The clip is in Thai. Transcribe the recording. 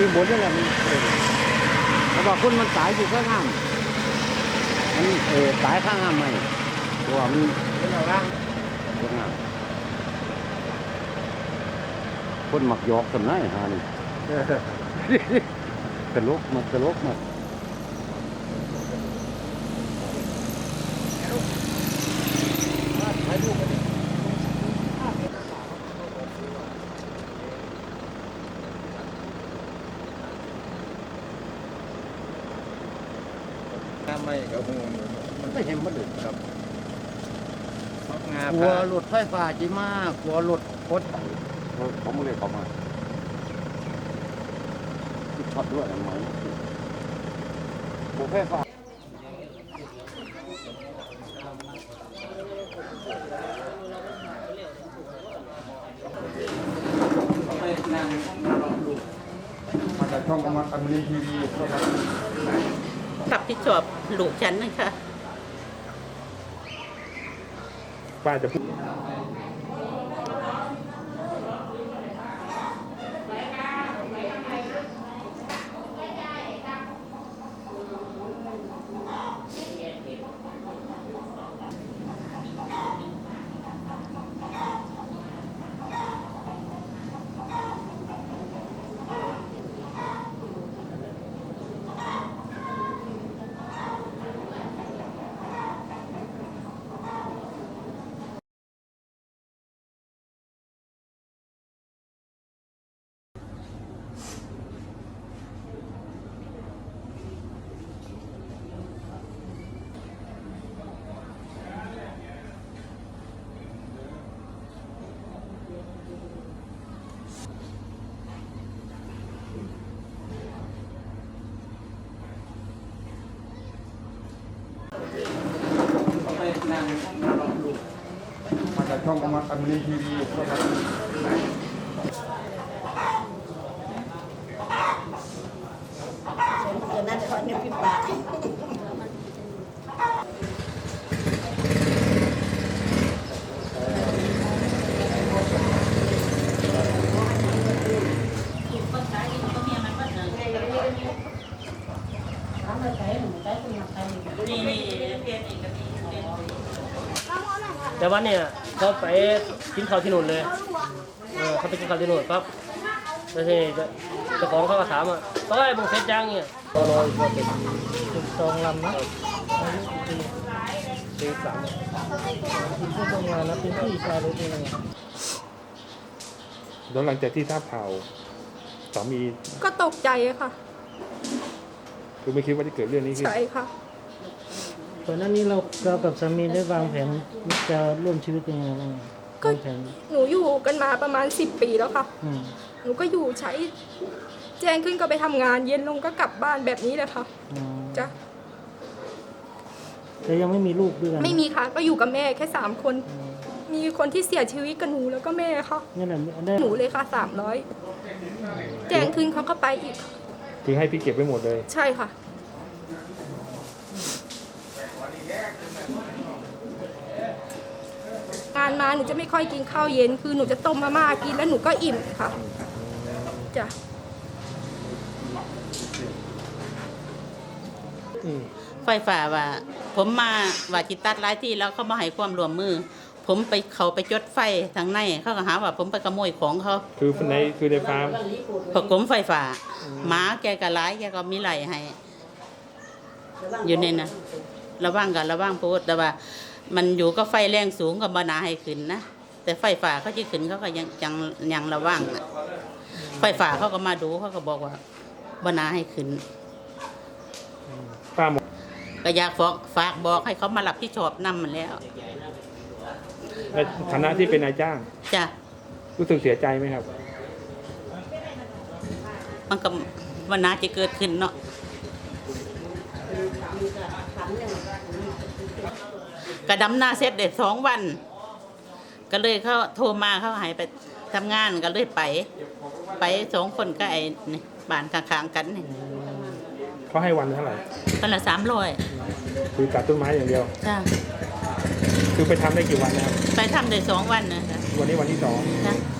คือบนนี่แหละมันเออเพราะว่าคนมันตายอยู่ข้างห้ามมันเออตายข้างห้ามไหมเพราะว่ามันเป็นอย่างล่างข้างห้ามคนหมักยอกสำนักฮานี่ตลกมาตลกมาน้ำ ไม่กับหูมันไม่เห็นมันเลยครับงากลัวรถไฟฟ้าจีมากกลัวรถรถเขาไม่เลยเขามาช็อตด้วยทำไมรถไฟฟ้ามาจากช่องกำมันอันนี้ทีวีครับรับผิดชอบ ลูกฉันนะคะป้าจะพูด มาจากช่องมาอันนี้ทีวีครับเดี๋ยวนั่นขอเนี่ยพี่ปา แต่ว่าเนี่ยเขาไปกินข้าวที่นู่นเลย เออเขาไปกินข้าวที่นู่นปั๊บแล้วทีนี้เจ้าเจ้าของเขาก็ถามอะเฮ้ยมึงเสร็จยังเนี่ยตอนรออีกว่าเป็นจุดสองลำนะอายุปีปีสามเป็นผู้ทำงานนะเป็นพี่ชายรถเองแล้วหลังจากที่ทราบข่าวสามีก็ตกใจค่ะ คือไม่คิดว่าจะเกิดเรื่องนี้ขึ้น ใช่ค่ะ ก่อนหน้านี้เราเรากับสามีได้วางแผนจะร่วมชีวิตยังไงบ้างก็ วางแผนหนูอยู่กันมาประมาณ 10 ปีแล้วค่ะ อืมหนูก็อยู่ใช้แจ้งขึ้นก็ไปทำงาน เย็นลงก็กลับบ้านแบบนี้เลยค่ะอืมจ้ะแต่ยังไม่มีลูกด้วยกันไม่มีค่ะ ก็อยู่กับแม่แค่ 3 คนมีคนที่เสียชีวิตกับหนูแล้วก็แม่ค่ะ นี่แหละได้หนูเลยค่ะ 300 แจ้งขึ้นเขาก็ไปอีกคือให้พี่เก็บไว้หมดเลย ใช่ค่ะานมาหนูจะไม่ค่อยกินข้าวเย็น คือหนูจะต้มมาม่ากินแล้วหนูก็อิ่มค่ะจ้ะอืมไฟฝ่าว่า ผมมาว่าจิตัดหลายที่แล้วเขามาให้ความร่วมมือ ผมไปเขาไปจดไฟทางในเขาก็หาว่า ผมไปขโมยของเขาคือในคือในฟาร์มพอกรมไฟฝ่าหมาแกก็ร้ายแกก็มีไหลให้อยู่ในนั้นระว่างกันระว่างโพดแต่ว่า มันอยู่ก็ไฟแรงสูงกับบนาให้ขึ้นนะแต่ไฟฝ่าเขาจะขึ้นเขาก็ยังยังยังระว่างนะไฟฝ่าเขาก็มาดูเขาก็บอกว่าบนาให้ขึ้นป้าหมดก็อยากฝากฝากบอกให้เขามารับที่ชอบนำมันแล้วในฐานะที่เป็นนายจ้างจ้ะรู้สึกเสียใจไหมครับ มันก็วันนาจะเกิดขึ้นเนาะ กระดำหน้าเสร็จเด็ดสองวัน ก็เลยเขาโทรมาเขาใหายไปทำงานก็เลยไป ไปสองคนก็ไอ้นี่บ้านข้างๆกันนี่เขาให้วันเท่าไหร่คนละสามร้อยคือตัดต้นไม้อย่างเดียว จ้ะคือไปทำได้กี่วันนะครับไปทำได้สองวันนะจ๊ะวันนี้วันที่สอง จ้ะ